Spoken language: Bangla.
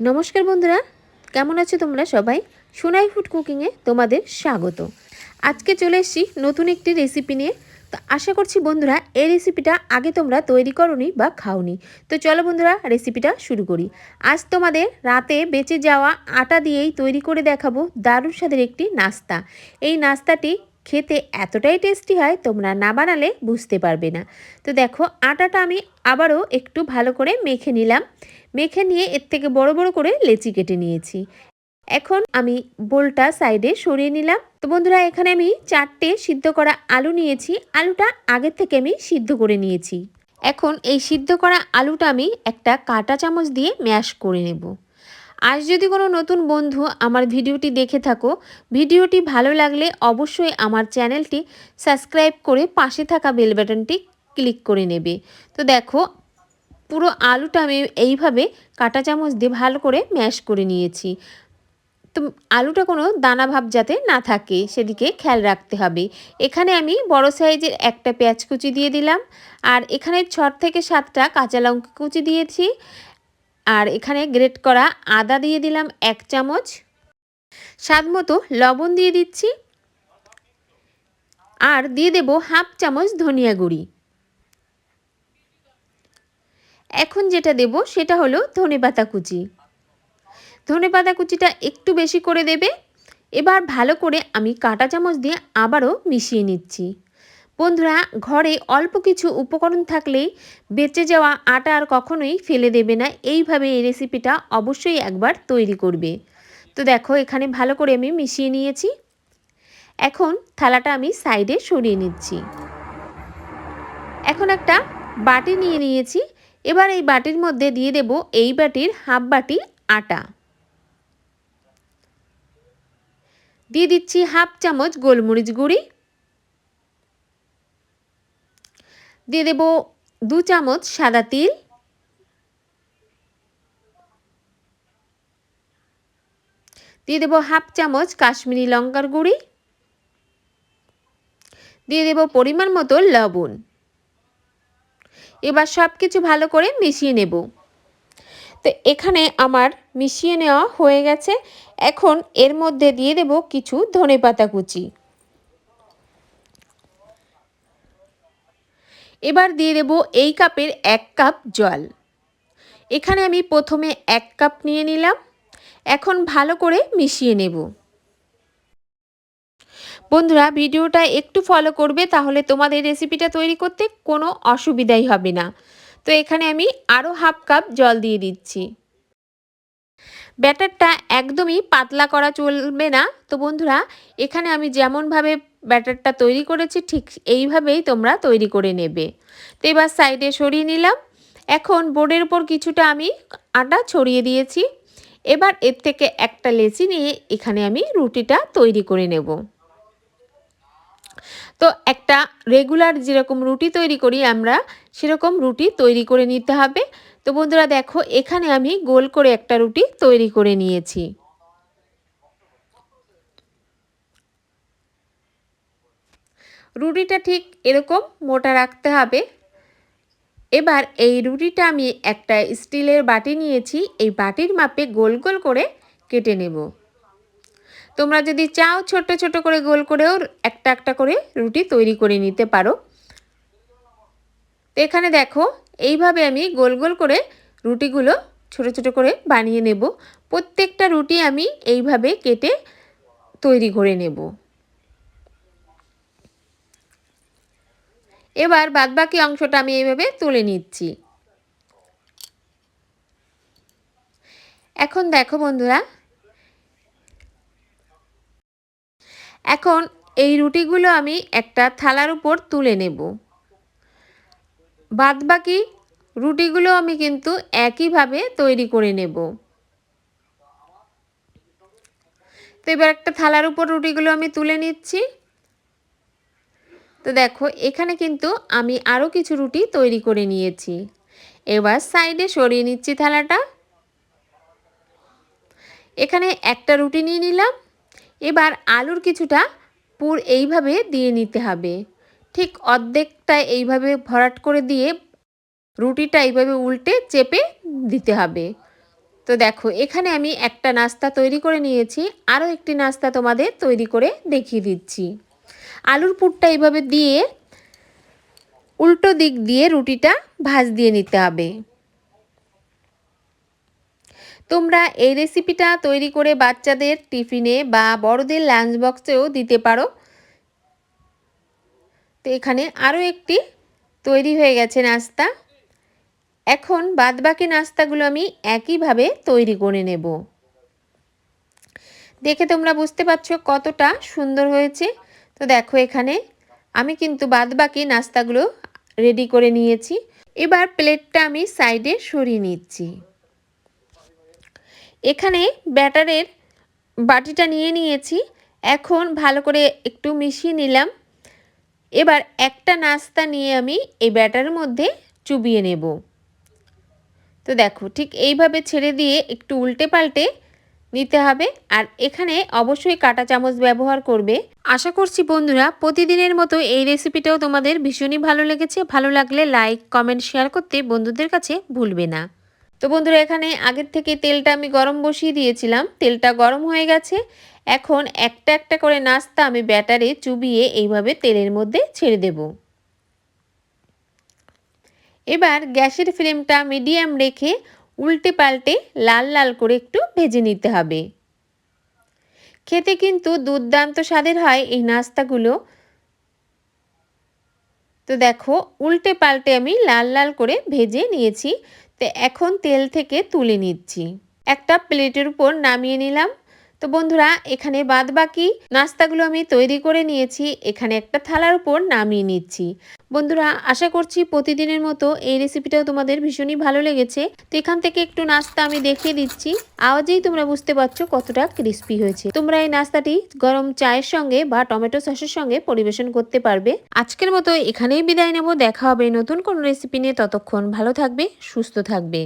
নমস্কার বন্ধুরা, কেমন আছো তোমরা সবাই? সোনাই ফুড কুকিংয়ে তোমাদের স্বাগত। আজকে চলে এসেছি নতুন একটি রেসিপি নিয়ে। তো আশা করছি বন্ধুরা, এই রেসিপিটা আগে তোমরা তৈরি করনি বা খাওনি। তো চলো বন্ধুরা রেসিপিটা শুরু করি। আজ তোমাদের রাতে বেঁচে যাওয়া আটা দিয়েই তৈরি করে দেখাবো দারুণ স্বাদের একটি নাস্তা। এই নাস্তাটি খেতে এতটাই টেস্টি হয়, তোমরা না বানালে বুঝতে পারবে না। তো দেখো, আটাটা আমি আবারও একটু ভালো করে মেখে নিলাম। মেখে নিয়ে এর থেকে বড় বড় করে লেচি কেটে নিয়েছি। এখন আমি বোলটা সাইডে সরিয়ে নিলাম। তো বন্ধুরা, এখানে আমি চারটে সিদ্ধ করা আলু নিয়েছি। আলুটা আগের থেকে আমি সিদ্ধ করে নিয়েছি। এখন এই সিদ্ধ করা আলুটা আমি একটা কাঁটা চামচ দিয়ে ম্যাশ করে নেব। আজ যদি কোনো নতুন বন্ধু আমার ভিডিওটি দেখে থাকো, ভিডিওটি ভালো লাগলে অবশ্যই আমার চ্যানেলটি সাবস্ক্রাইব করে পাশে থাকা বেল বাটনটি ক্লিক করে নেবে। তো দেখো পুরো আলুটা আমি এইভাবে কাঁটা চামচ দিয়ে ভালো করে ম্যাশ করে নিয়েছি। তো আলুটা কোনো দানা ভাব যাতে না থাকে, সেদিকে খেয়াল রাখতে হবে। এখানে আমি বড় সাইজের একটা পেঁয়াজ কুচি দিয়ে দিলাম। আর এখানে ছ থেকে সাতটা কাঁচা লঙ্কা কুচি দিয়েছি। আর এখানে গ্রেট করা আদা দিয়ে দিলাম এক চামচ। স্বাদ মতো লবণ দিয়ে দিচ্ছি। আর দিয়ে দেব হাফ চামচ ধনিয়া গুঁড়ি এখন যেটা দেব সেটা হলো ধনে পাতা কুচি। ধনে পাতা কুচিটা একটু বেশি করে দেবে। এবার ভালো করে আমি কাঁটা চামচ দিয়ে আবারও মিশিয়ে নিচ্ছি। বন্ধুরা, ঘরে অল্প কিছু উপকরণ থাকলেই বেঁচে যাওয়া আটা আর কখনোই ফেলে দেবে না। এইভাবে এই রেসিপিটা অবশ্যই একবার তৈরি করবে। তো দেখো, এখানে ভালো করে আমি মিশিয়ে নিয়েছি। এখন থালাটা আমি সাইডে সরিয়ে নিচ্ছি। এখন একটা বাটি নিয়ে নিয়েছি। এবার এই বাটির মধ্যে দিয়ে দেব এই বাটির হাফ বাটি আটা। দিয়ে দিচ্ছি হাফ চামচ গোলমরিচ গুঁড়ি। দিয়ে দেব দু চামচ সাদা তিল। দিয়ে দেব হাফ চামচ কাশ্মীরি লঙ্কার গুঁড়ি। দিয়ে দেব পরিমাণ মতো লবণ। এবার সব কিছু ভালো করে মিশিয়ে নেব। তো এখানে আমার মিশিয়ে নেওয়া হয়ে গেছে। এখন এর মধ্যে দিয়ে দেব কিছু ধনে পাতা কুচি। এবার দিয়ে দেব এই কাপের এক কাপ জল। এখানে আমি প্রথমে এক কাপ নিয়ে নিলাম। এখন ভালো করে মিশিয়ে নেব। বন্ধুরা, ভিডিওটা একটু ফলো করবে, তাহলে তোমাদের রেসিপিটা তৈরি করতে কোনো অসুবিধাই হবে না। তো এখানে আমি আরও হাফ কাপ জল দিয়ে দিচ্ছি। ব্যাটারটা একদমই পাতলা করা চলবে না। তো বন্ধুরা, এখানে আমি যেমনভাবে ব্যাটারটা তৈরি করেছি, ঠিক এইভাবেই তোমরা তৈরি করে নেবে। তো এবার সাইডে সরিয়ে নিলাম। এখন বোর্ডের উপর কিছুটা আমি আটা ছড়িয়ে দিয়েছি। এবার এর থেকে একটা লেচি নিয়ে এখানে আমি রুটিটা তৈরি করে নেব। তো একটা রেগুলার যেরকম রুটি তৈরি করি আমরা, সেরকম রুটি তৈরি করে নিতে হবে। তো বন্ধুরা দেখো, এখানে আমি গোল করে একটা রুটি তৈরি করে নিয়েছি। রুটিটা ঠিক এরকম মোটা রাখতে হবে। এবার এই রুটিটা আমি একটা স্টিলের বাটি নিয়েছি, এই বাটির মাপে গোল গোল করে কেটে নেব। তোমরা যদি চাও ছোট ছোট করে গোল করেও একটা একটা করে রুটি তৈরি করে নিতে পারো। তো এখানে দেখো, এইভাবে আমি গোল গোল করে রুটিগুলো ছোট ছোট করে বানিয়ে নেব। প্রত্যেকটা রুটি আমি এইভাবে কেটে তৈরি করে নেব। এবার বাদবাকি অংশটা আমি এইভাবে তুলে নিচ্ছি। এখন দেখো বন্ধুরা এখন এই রুটিগুলো আমি একটা থালার উপর তুলে নেব। বাদবাকি রুটিগুলো আমি কিন্তু একইভাবে তৈরি করে নেব। তো এবার একটা থালার উপর রুটিগুলো আমি তুলে নিচ্ছি। তো দেখো, এখানে কিন্তু আমি আরও কিছু রুটি তৈরি করে নিয়েছি। এবার সাইডে সরিয়ে নিচ্ছি থালাটা। এখানে একটা রুটি নিয়ে নিলাম। এবার আলুর কিছুটা পুর এইভাবে দিয়ে নিতে হবে। ঠিক অর্ধেকটা এইভাবে ভরাট করে দিয়ে রুটিটা এইভাবে উল্টে চেপে দিতে হবে। তো দেখো, এখানে আমি একটা নাস্তা তৈরি করে নিয়েছি, আরও একটি নাস্তা তোমাদের তৈরি করে দেখিয়ে দিচ্ছি। আলুর পুরটা এইভাবে দিয়ে উল্টো দিক দিয়ে রুটিটা ভাজ দিয়ে নিতে হবে। তোমরা এই রেসিপিটা তৈরি করে বাচ্চাদের টিফিনে বা বড়দের লাঞ্চ বক্সেও দিতে পারো। তো এখানে আরও একটি তৈরি হয়ে গেছে নাস্তা। এখন বাদবাকি নাস্তাগুলো আমি একইভাবে তৈরি করে নেব। দেখে তোমরা বুঝতে পারছ কতটা সুন্দর হয়েছে। তো দেখো এখানে আমি কিন্তু বাদবাকি নাস্তাগুলো রেডি করে নিয়েছি। এবার প্লেটটা আমি সাইডে সরিয়ে নিচ্ছি। এখানে ব্যাটারের বাটিটা নিয়ে নিয়েছি। এখন ভালো করে একটু মিশিয়ে নিলাম। এবার একটা নাস্তা নিয়ে আমি এই ব্যাটারের মধ্যে চুবিয়ে নেব। তো দেখো, ঠিক এইভাবে ছেড়ে দিয়ে একটু উল্টে পাল্টে নিতে হবে। আর এখানে অবশ্যই কাটা চামচ ব্যবহার করবে। আশা করছি বন্ধুরা, প্রতিদিনের মতো এই রেসিপিটাও তোমাদের ভীষণই ভালো লেগেছে। ভালো লাগলে লাইক, কমেন্ট, শেয়ার করতে বন্ধুদের কাছে ভুলবে না। তো বন্ধুরা, এখানে আগের থেকে তেলটা আমি গরম বসিয়ে দিয়েছিলাম। তেলটা গরম হয়ে গেছে। এখন একটা একটা করে নাস্তা আমি ব্যাটারে চুবিয়ে এইভাবে তেলের মধ্যে ছেড়ে দেব। এবার গ্যাসের ফ্লেমটা মিডিয়াম রেখে উল্টে পাল্টে লাল লাল করে একটু ভেজে নিতে হবে। খেতে কিন্তু দুর্দান্ত স্বাদের হয় এই নাস্তাগুলো। তো দেখো, উল্টে পাল্টে আমি লাল লাল করে ভেজে নিয়েছি। তো এখন তেল থেকে তুলে নিচ্ছি। একটা প্লেটের উপর নামিয়ে নিলাম। তো বন্ধুরা, এখানে বাদ বাকি নাস্তাগুলো আমি তৈরি করে নিয়েছি। এখানে একটা থালার উপর নামিয়ে নিচ্ছি। বন্ধুরা, আশা করছি প্রতিদিনের মতো এই রেসিপিটাও তোমাদের ভীষণই ভালো লেগেছে। তো এখান থেকে একটু নাস্তা আমি দেখিয়ে দিচ্ছি। আওয়াজেই তোমরা বুঝতে পারছ কতটা ক্রিস্পি হয়েছে। তোমরা এই নাস্তাটি গরম চায়ের সঙ্গে বা টমেটো সসের সঙ্গে পরিবেশন করতে পারবে। আজকের মতো এখানেই বিদায় নেব। দেখা হবে নতুন কোনো রেসিপি নিয়ে। ততক্ষণ ভালো থাকবে, সুস্থ থাকবে।